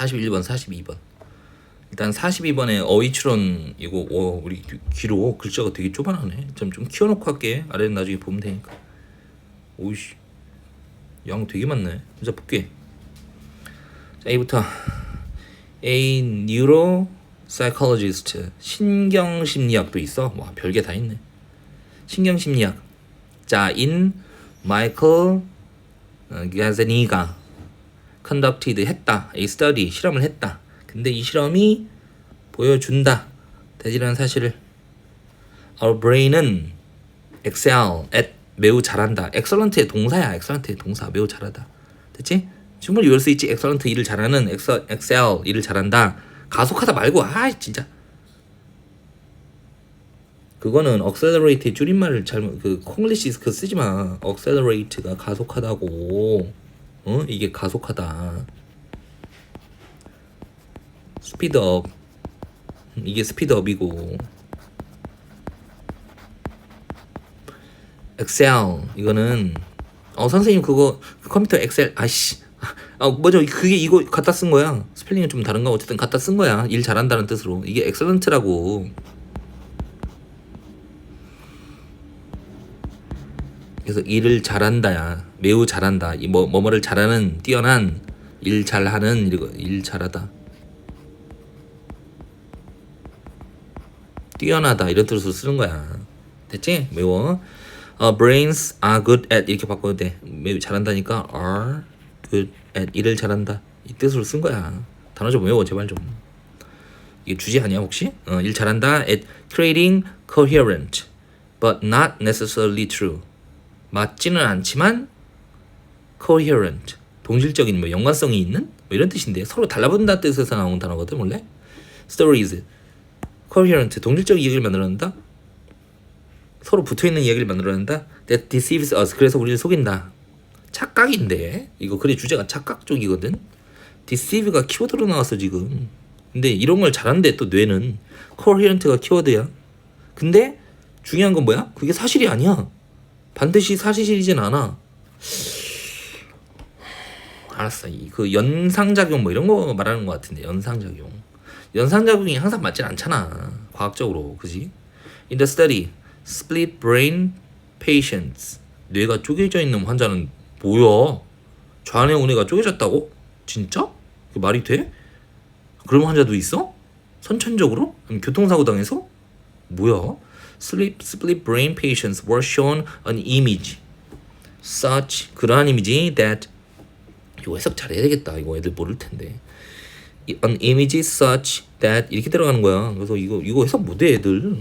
41번, 42번. 일단 42번에 어휘 추론이고 오, 우리 귀- 귀로 글자가 되게 좁아나네. 좀 좀 키워놓고 할게. 아래는 나중에 보면 되니까. 오이씨, 양 되게 많네. 자 볼게. 자 A부터 A neuro psychologist 신경 심리학도 있어. 와 별게 다 있네. 신경 심리학. 자, 인 마이클 가제니가 conducted 했다. a study 실험을 했다. 근데 이 실험이 보여준다. 대지라는 사실을 our brain은 excel at 매우 잘한다. excellent의 동사야. excellent의 동사 매우 잘하다. 됐지? 충분히 이럴 수 있지. excellent 일을 잘하는 excel 일을 잘한다. 가속하다 말고 아 진짜 그거는 accelerate의 줄임말을 잘못 그 콩글리시 그 쓰지 마. accelerate가 가속하다고. 어? 이게 가속하다. 스피드업. 이게 스피드업이고. 엑셀 이거는 어 선생님 그거 그 컴퓨터 엑셀 아씨 아 뭐죠 그게 이거 갖다 쓴 거야 스펠링은 좀 다른가 어쨌든 갖다 쓴 거야 일 잘한다는 뜻으로 이게 엑셀런트라고 그래서 일을 잘한다야. 매우 잘한다. 이뭐 뭐뭐를 잘하는 뛰어난 일 잘하는 이거 일 잘하다. 뛰어나다. 이런 뜻으로 쓰는 거야. 됐지? 매워. 어, brains are good at. 이렇게 바꿔도 돼. 매우 잘한다니까. are good at. 일을 잘한다. 이 뜻으로 쓴 거야. 단어 좀 외워 제발 좀. 이게 주제 아니야 혹시? 어, 일 잘한다 at creating coherent but not necessarily true 맞지는 않지만 coherent 동질적인 뭐 연관성이 있는 뭐 이런 뜻인데 서로 달라붙는다 뜻에서 나온 단어거든 원래. Stories coherent 동질적 이야기를 만들어낸다. 서로 붙어있는 이야기를 만들어낸다. That deceives us. 그래서 우리를 속인다. 착각인데. 이거 글의 주제가 착각 쪽이거든. Deceive가 키워드로 나왔어 지금. 근데 이런 걸 잘하는데 또 뇌는. Coherent가 키워드야. 근데 중요한 건 뭐야? 그게 사실이 아니야 반드시 사실이진 않아. 알았어. 이그 연상작용 뭐 이런 거 말하는 것 같은데 연상작용. 연상작용이 항상 맞진 않잖아. 과학적으로 그지? In the study, split brain patients 뇌가 쪼개져 있는 환자는 뭐야? 좌뇌 우뇌가 쪼개졌다고? 진짜? 그 말이 돼? 그런 환자도 있어? 선천적으로? 교통사고 당해서? 뭐야? Split, split brain patients were shown an image such 그러한 이미지 that 이거 해석 잘해야 되겠다. 이거 애들 모를 텐데. 이- An image such that 이렇게 들어가는 거야. 그래서 이거 이거 해석 못해 애들.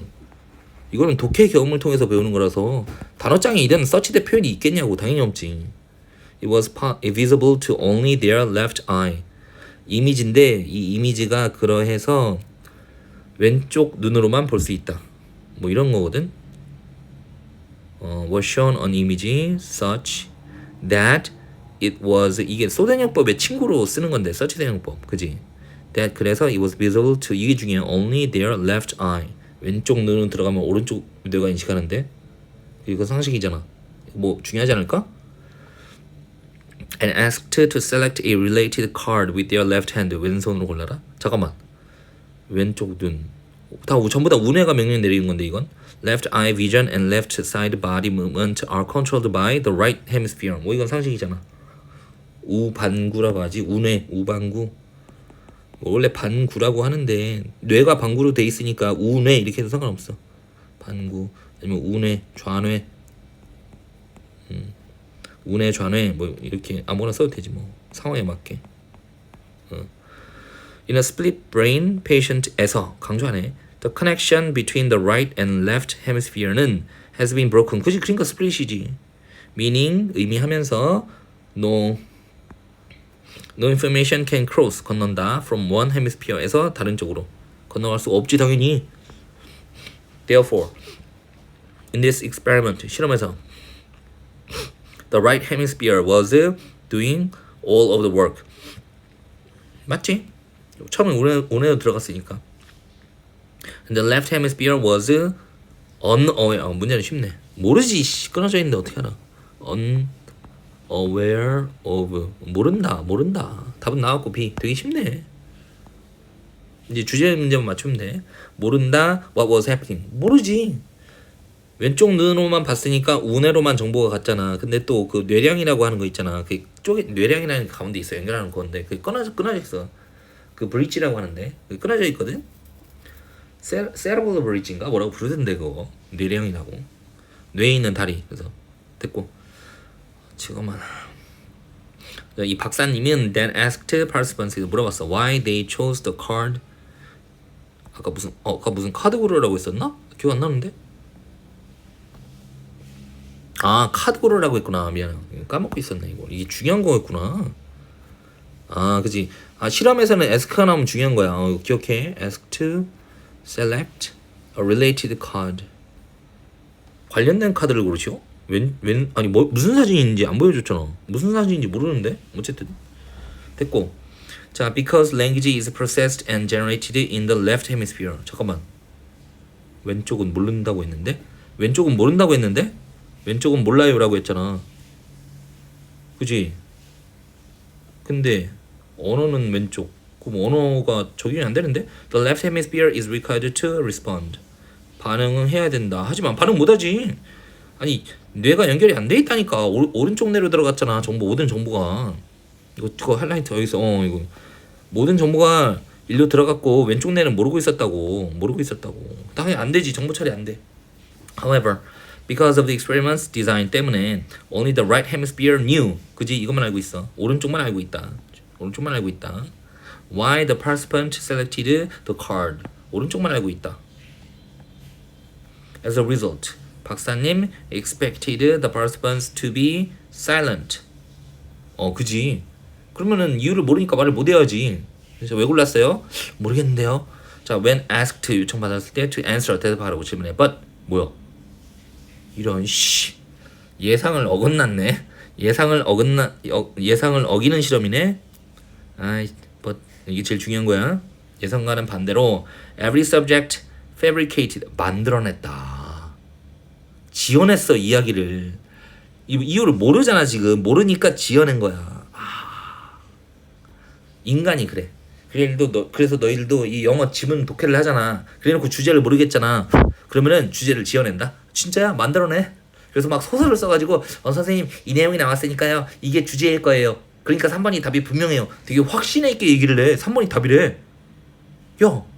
이거는 독해 경험을 통해서 배우는 거라서 단어장에 이런 서치대 표현이 있겠냐고 당연히 없지. It was visible to only their left eye. 이미지인데 이 이미지가 그러해서 왼쪽 눈으로만 볼 수 있다. 뭐 이런 거거든. 어, was shown on image such that it was 이게 소대형법의 친구로 쓰는 건데 서치 대형법 그지? that 그래서 it was visible to 이게 중요해 only their left eye 왼쪽 눈은 들어가면 오른쪽 뇌가 인식하는데 이거 상식이잖아 뭐 중요하지 않을까? and asked to select a related card with their left hand 왼손으로 골라라 잠깐만 왼쪽 눈. 다 우- 전부 다 운해가 명령 내리는 건데 이건. Left eye vision and left side body movement are controlled by the right hemisphere. 뭐 이건 상식이잖아. 우반구라고 하지. 운해, 우반구. 뭐 원래 반구라고 하는데 뇌가 반구로 돼 있으니까 우뇌 이렇게 해도 상관없어. 반구 아니면 우뇌, 좌뇌. 음. 우뇌, 좌뇌 뭐 이렇게 아무거나 써도 되지 뭐. 상황에 맞게. In a split brain patient에서 강조하네. The connection between the right and left hemisphere는 has been broken. 그지 그러니까 스플릿이지. Meaning 의미하면서 no no information can cross 건넌다 from one hemisphere에서 다른 쪽으로 건너갈 수 없지 당연히. Therefore, in this experiment 실험에서 the right hemisphere was doing all of the work. 맞지? 처음에 운에, 운에도 들어갔으니까. And the left hemisphere was unaware. 어, 문제는 쉽네. 모르지. 씨, 끊어져 있는데 어떻게 알아? unaware of. 모른다. 모른다. 답은 나왔고 B 되게 쉽네. 이제 주제 문제만 맞추면 돼. 모른다. What was happening? 모르지. 왼쪽 눈으로만 봤으니까 우뇌로만 정보가 갔잖아. 근데 또 그 뇌량이라고 하는 거 있잖아. 그 쪽에 뇌량이라는 게 가운데 있어 연결하는 건데 그게 끊어져 끊어져 있어. 그 브릿지라고 하는데 끊어져 있거든. 세 세러블 브릿지인가? 뭐라고 부르던데 그거. 뇌량이라고. 뇌에 있는 다리. 그래서 됐고. 지금은. 이 박사님은 then asked participants 물어봤어. Why they chose the card? 아까 무슨 어 아까 무슨 카드 고르라고 했었나? 기억 안 나는데? 아 카드 고르라고 했구나. 미안 까먹고 있었네 이거. 이게 중요한 거였구나. 아 그지. 아 실험에서는 ask가 나오면 중요한 거야. 어, 기억해. ask to select a related card. 관련된 카드를 고르시오? 웬, 웬 아니 뭐 무슨 사진인지 안 보여줬잖아. 무슨 사진인지 모르는데? 어쨌든. 됐고. 자 because language is processed and generated in the left hemisphere. 잠깐만. 왼쪽은 모른다고 했는데? 왼쪽은 모른다고 했는데? 왼쪽은 몰라요라고 했잖아. 그지? 근데 언어는 왼쪽 그럼 언어가 적용이 안 되는데? The left hemisphere is required to respond. 반응은 해야 된다. 하지만 반응 못하지. 아니 뇌가 연결이 안 돼 있다니까. 오, 오른쪽 뇌로 들어갔잖아. 정보 모든 정보가. 이거 그거 하이라이트 여기서 어 이거. 모든 정보가 일로 들어갔고 왼쪽 뇌는 모르고 있었다고. 모르고 있었다고. 당연히 안 되지. 정보 처리 안 돼. However, because of the experiments design 때문에 only the right hemisphere knew. 그지? 이것만 알고 있어. 오른쪽만 알고 있다. 오른쪽만 알고 있다. Why the participant selected the card 오른쪽만 알고 있다. As a result, 박사님 expected the participants to be silent. 어, 그지. 그러면은 이유를 모르니까 말을 못 해야지. 그래서 왜 골랐어요? 모르겠는데요. 자, when asked 요청받았을 때 to answer 대답하라고 질문해. But 뭐야? 이런 씨 예상을 어긋났네. 예상을 어긋나 어, 예상을 어기는 실험이네. 아이, 이게 제일 중요한 거야. 예상과는 반대로 every subject fabricated 만들어냈다. 지어냈어 이야기를. 이- 이유를 모르잖아 지금. 모르니까 지어낸 거야. 아, 인간이 그래. 그래도 너, 그래서 너희들도 이 영어 지문 독해를 하잖아. 그래놓고 주제를 모르겠잖아. 그러면은 주제를 지어낸다? 진짜야? 만들어내. 그래서 막 소설을 써가지고 어 선생님 이 내용이 나왔으니까요. 이게 주제일 거예요 그러니까 3번이 답이 분명해요 되게 확신에 있게 얘기를 해 3번이 답이래 야 너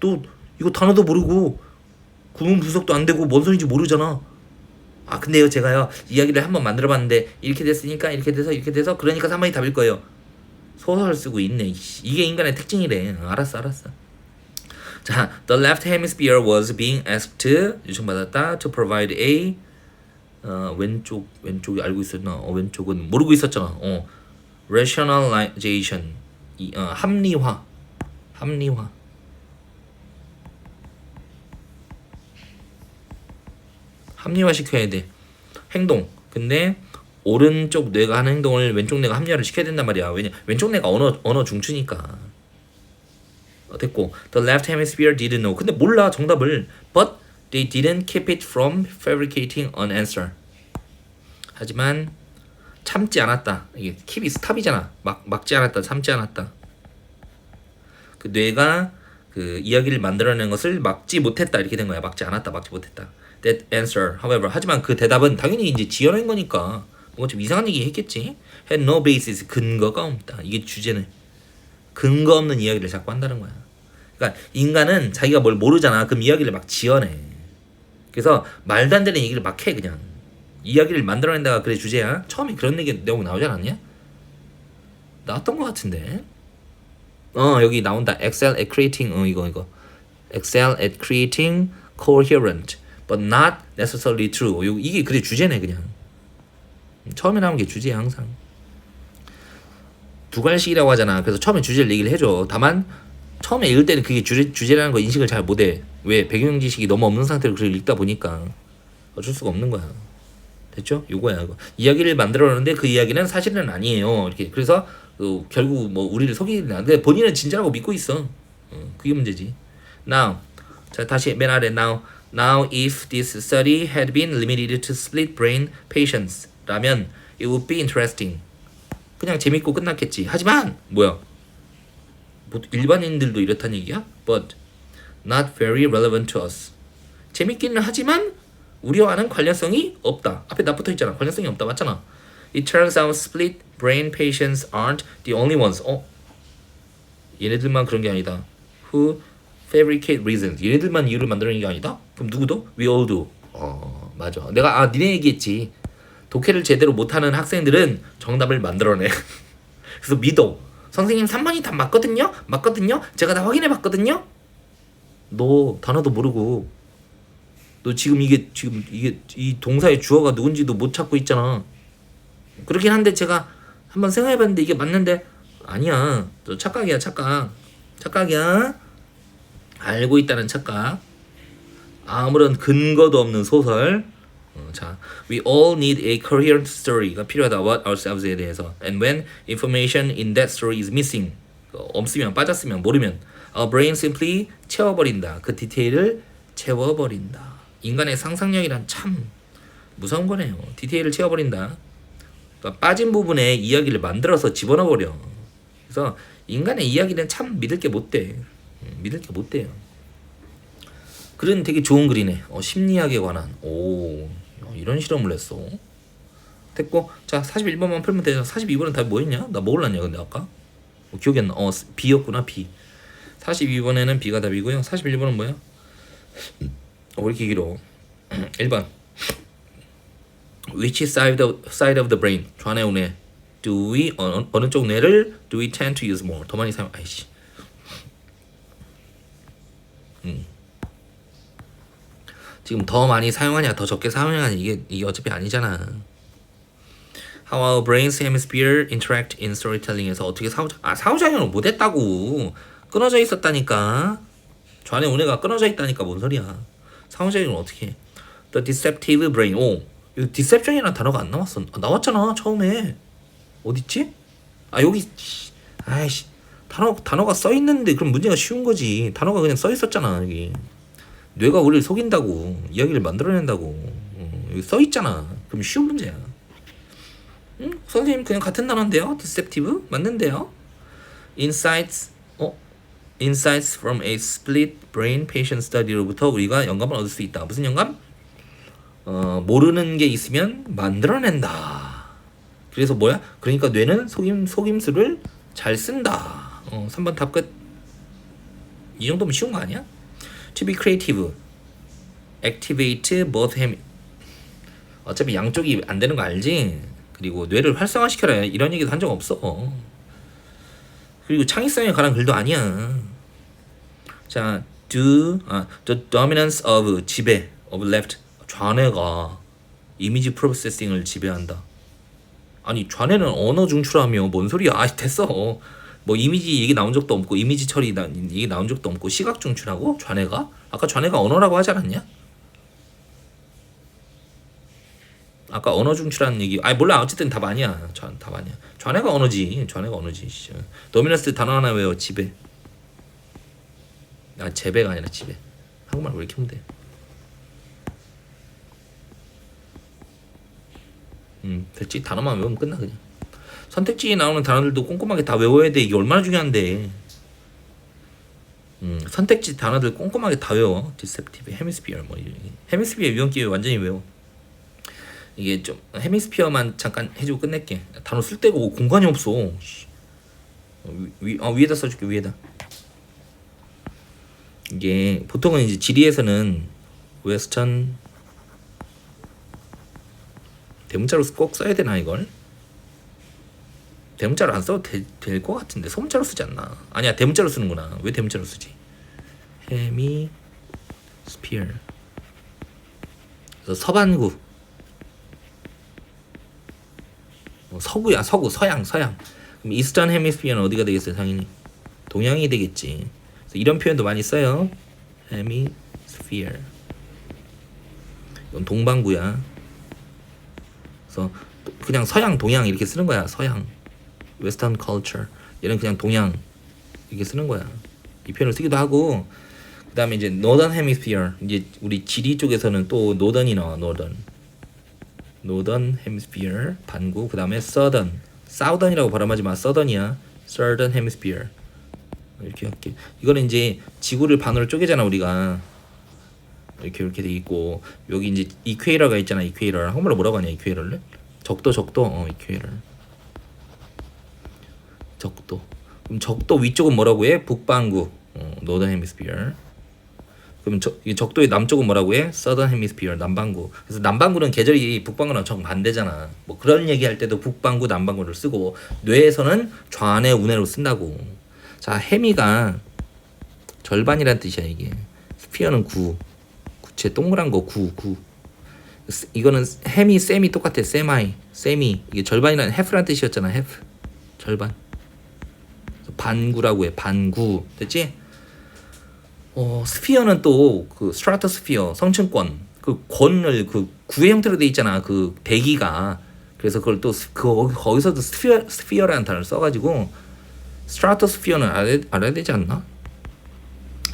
너 이거 단어도 모르고 구문 분석도 안 되고 뭔 소리인지 모르잖아. 아 근데요 제가요 이야기를 한번 만들어 봤는데 이렇게 됐으니까 이렇게 돼서 이렇게 돼서 그러니까 3번이 답일 거예요. 소설 쓰고 있네. 이게 인간의 특징이래. 알았어 알았어. 자, the left hemisphere was being asked 요청받았다 to provide a 어, 왼쪽 왼쪽이 알고 있었나? 어, 왼쪽은 모르고 있었잖아. 어, rationalization 이, 어, 합리화 합리화 합리화 시켜야 돼. 행동. 근데 오른쪽 뇌가 하는 행동을 왼쪽 뇌가 합리화를 시켜야 된단 말이야. 왜냐 왼쪽 뇌가 언어 언어 중추니까. 어, 됐고 the left hemisphere didn't know. 근데 몰라 정답을. But they didn't keep it from fabricating an answer. 하지만 참지 않았다. 이게 keep이 스탑이잖아. 막 막지 않았다. 참지 않았다. 그 뇌가 그 이야기를 만들어내는 것을 막지 못했다 이렇게 된 거야. 막지 않았다. 막지 못했다. That answer, however, 하지만 그 대답은 당연히 이제 지어낸 거니까 뭔가 좀 이상한 얘기 했겠지. Had no basis, 근거가 없다. 이게 주제는 근거 없는 이야기를 자꾸 한다는 거야. 그러니까 인간은 자기가 뭘 모르잖아. 그럼 이야기를 막 지어내. 그래서 말도 안 되는 얘기를 막 해 그냥. 이야기를 만들어낸다가 그래 주제야. 처음에 그런 얘기 내용 나오지 않았냐? 나왔던 것 같은데. 어 여기 나온다. Excel at creating 어 이거 이거. Excel at creating coherent but not necessarily true. 요 이게 그래 주제네 그냥. 처음에 나온 게 주제야 항상. 두갈식이라고 하잖아. 그래서 처음에 주제를 얘기를 해줘. 다만 처음에 읽을 때는 그게 주제, 주제라는 거 인식을 잘 못해. 왜 배경 지식이 너무 없는 상태로 글을 읽다 보니까 어쩔 수가 없는 거야. 됐죠? 요거야. 이거. 이야기를 만들어내는데 그 이야기는 사실은 아니에요. 이렇게 그래서 어, 결국 뭐 우리를 속이는 근데 본인은 진짜라고 믿고 있어. 어, 그게 문제지. Now, 자 다시 맨 아래 now, now if this study had been limited to split brain patients, 라면 it would be interesting. 그냥 재밌고 끝났겠지. 하지만 뭐야? 뭐 일반인들도 이렇다는 얘기야? But not very relevant to us. 재밌기는 하지만 우리와는 관련성이 없다. 앞에 나 붙어 있잖아. 관련성이 없다. 맞잖아. It turns out split brain patients aren't the only ones. 어? 얘네들만 그런 게 아니다. Who fabricate reasons. 얘네들만 이유를 만들어내는 게 아니다. 그럼 누구도? We all do. 어, 맞아. 내가 아 니네 얘기했지. 독해를 제대로 못하는 학생들은 정답을 만들어내. 그래서 믿어. 선생님 3번이 다 맞거든요. 맞거든요. 제가 다 확인해 봤거든요. 너 단어도 모르고 너 지금 이게 지금 이게 이 동사의 주어가 누군지도 못 찾고 있잖아. 그렇긴 한데 제가 한번 생각해봤는데 이게 맞는데 아니야. 너 착각이야 착각. 착각이야. 알고 있다는 착각. 아무런 근거도 없는 소설. 어, 자, we all need a coherent story가 필요하다 about oursels에 대해서. And when information in that story is missing, 어, 없으면 빠졌으면 모르면 our brain simply 채워버린다. 그 디테일을 채워버린다. 인간의 상상력이란 참 무서운 거네요. 디테일을 채워버린다. 그러니까 빠진 부분에 이야기를 만들어서 집어넣어버려. 그래서 인간의 이야기는 참 믿을 게 못 돼. 음, 믿을 게 못 돼요. 글은 되게 좋은 글이네. 어, 심리학에 관한. 오, 야, 이런 실험을 했어. 됐고, 자, 41번만 풀면 되죠. 42번은 답이 뭐였냐? 나 뭐 올랐냐, 근데 아까? 어, 기억이 안 나. 어, B였구나, B. 42번에는 B가 답이고요. 41번은 뭐야? 어, 길어? 1번. Which side of, side of the brain? 좌뇌 우뇌. Do we 어느, 어느 쪽 뇌를 do we tend to use more? 더 많이 사용. 아이씨. 음. 지금 더 많이 사용하냐 더 적게 사용하냐 이게 이게 어차피 아니잖아. How our brains hemisphere interact in storytelling에서 어떻게 사후 아 사후작용을 못했다고 끊어져 있었다니까 좌뇌 우뇌가 끊어져 있다니까 뭔 소리야 사후작용을 어떻게 해? The deceptive brain. 오 이거 deception이라는 단어가 안 나왔어 아, 나왔잖아 처음에. 어딨지? 아 여기 씨, 아이씨. 단어 단어가 써 있는데 그럼 문제가 쉬운 거지. 단어가 그냥 써 있었잖아 여기. 뇌가 우리를 속인다고 이야기를 만들어낸다고. 어, 여기 써 있잖아. 그럼 쉬운 문제야. 응? 선생님 그냥 같은 단어인데요? deceptive? 맞는데요? insights 어 insights from a split brain patient study로부터 우리가 영감을 얻을 수 있다 무슨 영감 어 모르는 게 있으면 만들어낸다 그래서 뭐야 그러니까 뇌는 속임 속임수를 잘 쓴다 어 3번 답 끝 이 정도면 쉬운 거 아니야? To be creative, activate both hem. 어차피 양쪽이 안 되는 거 알지? 그리고 뇌를 활성화시켜라 이런 얘기도 한 적 없어. 그리고 창의성에 관한 글도 아니야. 자, do 아, the dominance of 지배 of left 좌뇌가 이미지 프로세싱을 지배한다. 아니 좌뇌는 언어 중추라며 뭔 소리야? 아 됐어. 뭐 이미지 얘기 나온 적도 없고 이미지 처리 나, 얘기 나온 적도 없고 시각 중추라고 좌뇌가 아까 좌뇌가 언어라고 하지 않았냐? 아까 언어 중추라는 얘기 아니 몰라 어쨌든 답 아니야 좌 답 아니야 좌뇌가 언어지 좌뇌가 언어지 씨. 도미너스 단어 하나 외워 지배 아 재배가 아니라 지배 한국말 왜 이렇게 못해 음 됐지 단어만 외우면 끝나 그냥 선택지에 나오는 단어들도 꼼꼼하게 다 외워야 돼. 이게 얼마나 중요한데. 음, 선택지 단어들 꼼꼼하게 다 외워. 디셉티브, 헤미스피어 뭐. 헤미스피어 기회 완전히 외워. 이게 좀 헤미스피어만 잠깐 해주고 끝낼게. 단어 쓸 데가 없고 공간이 없어. 씨. 어, 위, 위, 어, 위에다 써줄게 위에다. 이게 보통은 이제 지리에서는 웨스턴 대문자로 꼭 써야 되나 이걸? 대문자로 안 써도 될 것 같은데 소문자로 쓰지 않나? 아니야 대문자로 쓰는구나. 왜 대문자로 쓰지? 헤미 스피어. 서반구. 어, 서구야 서구 서양 서양. 그럼 이스턴 헤미스피어는 어디가 되겠어요 당연히? 동양이 되겠지. 이런 표현도 많이 써요. 헤미스피어. 이건 동반구야. 그래서 그냥 서양 동양 이렇게 쓰는 거야 서양. 웨스턴 컬처 얘는 그냥 동양 이렇게 쓰는 거야 이 표현을 쓰기도 하고 그 다음에 이제 노던 헤미스피어 이제 우리 지리 쪽에서는 또 노던이 나와 노던 노던 헤미스피어 반구 그 다음에 서던 southern이라고 발음하지 마. southern이야. southern hemisphere. 이렇게 할게. 이거는 이제 지구를 반으로 쪼개잖아 우리가. 이렇게 이렇게 돼 있고 여기 이제 이퀘이러가 있잖아 이퀘이러. 한국말로 뭐라고 하냐 이퀘이러를? 적도 적도 어 이퀘이러. 적도. 그럼 적도 위쪽은 뭐라고 해? 북반구. 어, northern hemisphere. 그럼 적도의 남쪽은 뭐라고 해? Southern Hemisphere 남반구. 그래서 남반구는 계절이 북반구랑 정 반대잖아. 뭐 그런 얘기할 때도 북반구, 남반구를 쓰고 뇌에서는 좌뇌, 우뇌로 쓴다고. 자, 해미가 절반이란 뜻이야 이게. 스피어는 구. 구체 동그란 거 구, 구. 스- 이거는 해미, 셈이 똑같아. 세마이, 세미. 이게 절반이란 half란 뜻이었잖아. half. 절반. 반구라고 해. 반구. 됐지? 어, 스피어는 또 그 스트라토스피어 성층권 그 권을 그 구의 형태로 돼 있잖아 그 대기가 그래서 그걸 또 스- 그 거기서도 스피어 스피어라는 단어를 써가지고 스트라토스피어는 알아야, 알아야 되지 않나?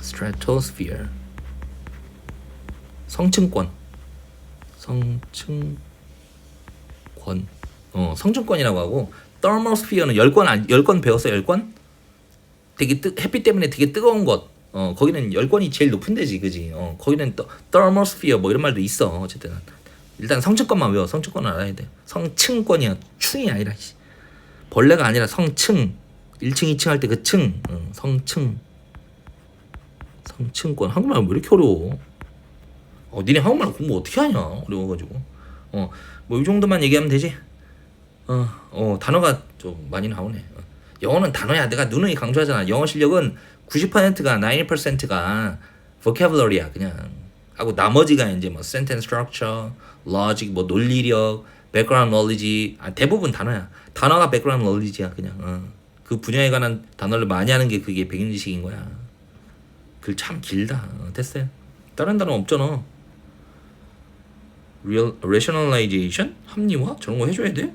스트라토스피어 성층권 성층권 어 성층권이라고 하고 더머스피어는 열권 안 열권 배웠어 열권? 되게 뜨, 햇빛 때문에 되게 뜨거운 곳. 어, 거기는 열권이 제일 높은 데지, 그지? 어, 거기는 또 thermosphere 뭐 이런 말도 있어. 어쨌든 일단 성층권만 외워. 성층권은 알아야 돼. 성층권이야. 충이 아니라 씨. 벌레가 아니라 성층. 1층, 2층 할 때 그 층. 어, 성층. 성층권. 한국말 왜 이렇게 어려워? 어, 니네 한국말 공부 어떻게 하냐? 어려워가지고. 어, 뭐 이 정도만 얘기하면 되지. 어, 어 단어가 좀 많이 나오네. 어. 영어는 단어야. 내가 누누이 강조하잖아. 영어 실력은 90%가 90%가 vocabulary야 그냥. 하고 나머지가 이제 뭐 sentence structure, logic, 뭐 논리력, background knowledge 아, 대부분 단어야. 단어가 background knowledge야 그냥. 어. 그 분야에 관한 단어를 많이 하는 게 그게 백인 지식인 거야. 글 참 길다. 어, 됐어요. 다른 단어 없잖아. real rationalization 합리화 저런 거 해줘야 돼?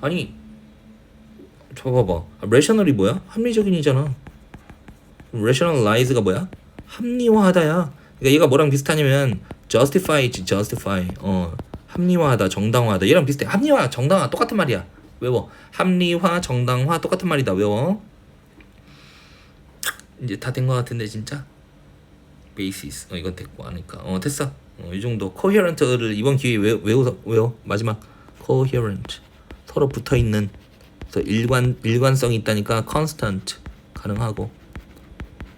아니 저 봐봐 아, rational이 뭐야? 합리적인이잖아 rationalize가 뭐야? 합리화하다야 그러니까 얘가 뭐랑 비슷하냐면 justify justify 어 합리화하다 정당화하다 얘랑 비슷해 합리화 정당화 똑같은 말이야 외워. 합리화 정당화 똑같은 말이다. 외워. 이제 다된거 같은데 진짜? Basis. 어 이건 됐고 하니까. 어 됐어. 어, 이 정도. Coherent를 이번 기회에 외, 외워 외워. 마지막. Coherent. 서로 붙어 있는. 그래서 일관 일관성이 있다니까 constant. 가능하고.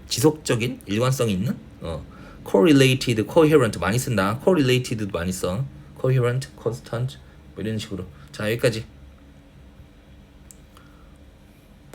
지속적인 일관성이 있는? 어. Correlated coherent 많이 쓴다. Correlated도 많이 써. Coherent constant. 뭐 이런 식으로. 자 여기까지